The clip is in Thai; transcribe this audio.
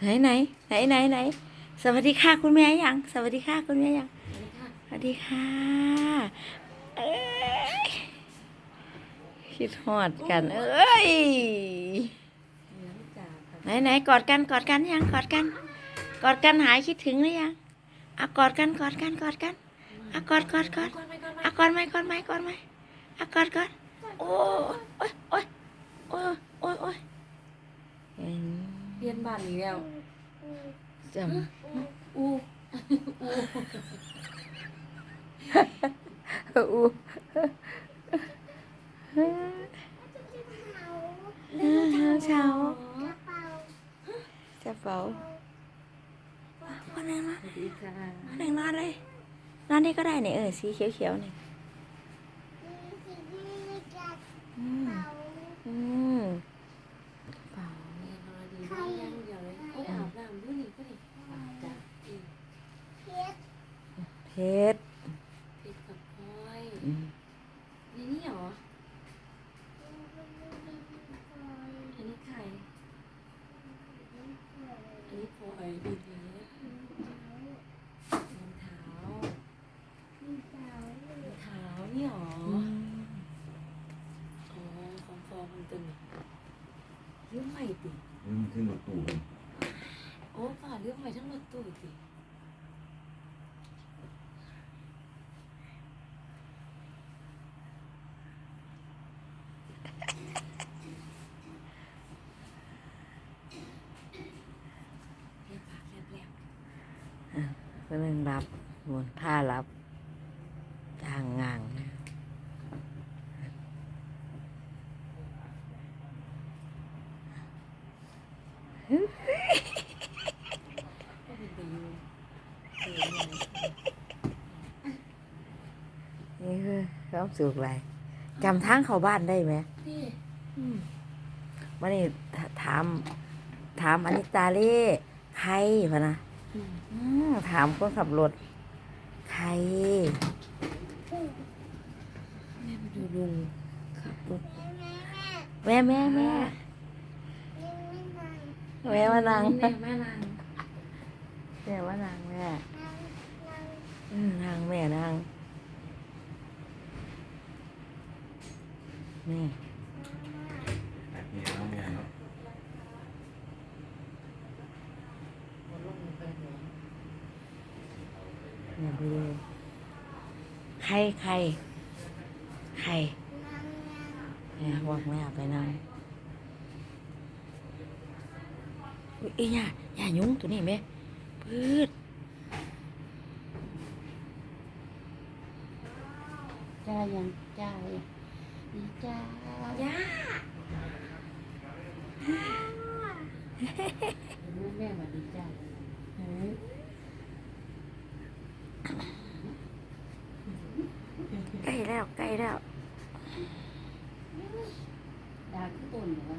ไหนไหนไหนไหนไหนสวัสดีค่ะคุณแม่ยัง สวัสดีค่ะคุณแม่ยังสวัสดีค่ะคิดฮอดกัน เอ้ยไหนไหนกอดกันกอดกันยังกอดกัน กอดกันหายคิดถึงหรือยังอะกอดกันกอดกันกอดกันอะกอดกอดกอดอะกอดไหมกอดไหมกอดไหมอะกอดกอดโอ้ยโอ้ยโอ้ยโอ้ยโอ้ยเอ็น เรียนบ้านนี้ แล้วจอู้ำอู้เช้าจะเป่าคนนึงนะสวัสดีค่ะคนนึงนอนเลยนอนนี่ก็ได้เนี่ยเออสีเขียวๆเนี่ยอืมอืมเป่า เรียนมาดีบ้านยังเดียวเลยโอ้ยอาบน้ำด้วยนี่ก็นี่อาบจ้ะอืม เพชรเพชรกับพลอยอืมนี่นี่เหรออันนี้ใครอันนี้พลอยดีเพชรรองเท้ารองเท้านี่เหรออืมอ๋อของฟอร์มมันตัวนี้เรื่องใหม่ติมันขึ้นรถตู้เลยโอ้ฝ่าเรื่องใหม่ทั้งรถตู้ติ เรียบปา กเรียบเรียบคนนึงรับหมุนผ้ารับจางงางนะนี่คือความสุขอะไร จำทางเข้าบ้านได้ไหมนี่วันนี้ถถาม ถามอนิตาเล่ใครพะนะอืมอืมถามคนขับรถ ใครแม่ไปดูลุงขับรถแม่แม่แม่แม่มานั่งแม่แม่นางแม่มานั่งแม่เออนั่งแม่นั่งแม่ เนี่ยน้องเนี่ยเนาะแม่ไปดูใครใครใครแม่ยบอกแม่ไปนั่งอุ๊ยเอ้ยย่าย่ายุงตัวนี้แม่พืดจ้ายังจ้ายัง ดีจ้าย่าแม่มาดีจ้าเฮ้ยใกล้แล้วใกล้แล้วดาขึ้นบนเหรอวะ